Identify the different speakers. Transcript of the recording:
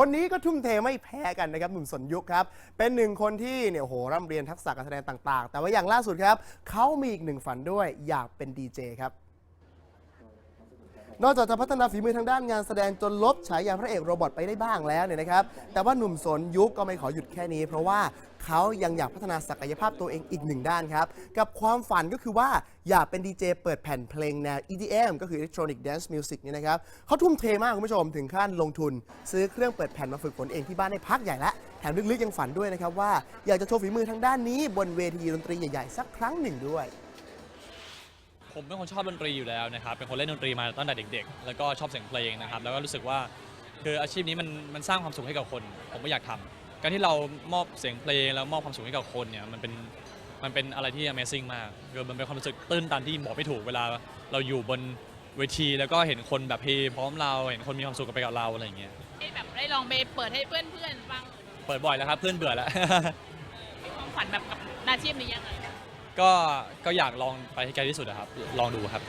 Speaker 1: คนนี้ก็ทุ่มเทไม่แพ้กันนะครับหนุ่มสนยุคครับ เป็นหนึ่งคนที่เนี่ยโอ้โหร่ำเรียนทักษะการแสดงต่างๆ แต่ว่าอย่างล่าสุดครับ เขามีอีกหนึ่งฝันด้วยอยากเป็นดีเจครับ นอกจากจะพัฒนาฝีมือทางด้านงานแสดงจนลบฉายาพระเอกโรบอทไปได้บ้างแล้วเนี่ยนะครับ แต่ว่าหนุ่มสนยุคก็ไม่ขอหยุดแค่นี้ เพราะว่าเขายังอยากพัฒนาศักยภาพตัวเองอีกหนึ่งด้านครับ กับความฝันก็คือว่าอยากเป็นดีเจเปิดแผ่นเพลงแนว EDM ก็คือ Electronic Dance Music เนี่ยนะครับเขาทุ่มเทมากคุณผู้ชมถึงขั้นลงทุน ซื้อเครื่องเปิดแผ่นมาฝึกฝนเองที่บ้านในพักใหญ่ล้วแถมลึกๆยังฝันด้วยนะครับว่าอยากจะโชว์ฝีมือทางด้านนี้บนเวทีดนตรีใหญ่ๆสักครั้งหนึ่งด้วย
Speaker 2: ผมเป็นคนชอบดนตรีอยู่แล้วนะครับ เป็นคนเล่นดนตรีมาตั้งแต่เด็ก ๆ แล้วก็ชอบเสียงเพลงนะครับ แล้วก็รู้สึกว่าคืออาชีพนี้มันมันสร้างความสุขให้กับคน ผมก็อยากทำการที่เรามอบเสียงเพลงแล้วมอบความสุขให้กับคนเนี่ยมันเป็นมันเป็นอะไรที่ Amazing มากคือมันเป็นความรู้สึกตื้นตันที่บอกไม่ถูกเวลาเราอยู่บนเวทีแล้วก็เห็นคนแบบเฮพร้อมเราเห็นคนมีความสุขกับไปกับเราอะไรอย่างเงี้ย
Speaker 3: ให้แบบได้ลองไปเปิดให้เพื่อนๆฟัง
Speaker 2: เปิดบ่อยแล้วครับเพื่อนเบื่อแล้ว
Speaker 3: มีความฝันแบบกับอาชีพนี้ยังไง
Speaker 2: ก็ก็อยากลองไปให้ไกลที่สุดนะครับ ลองดูครับ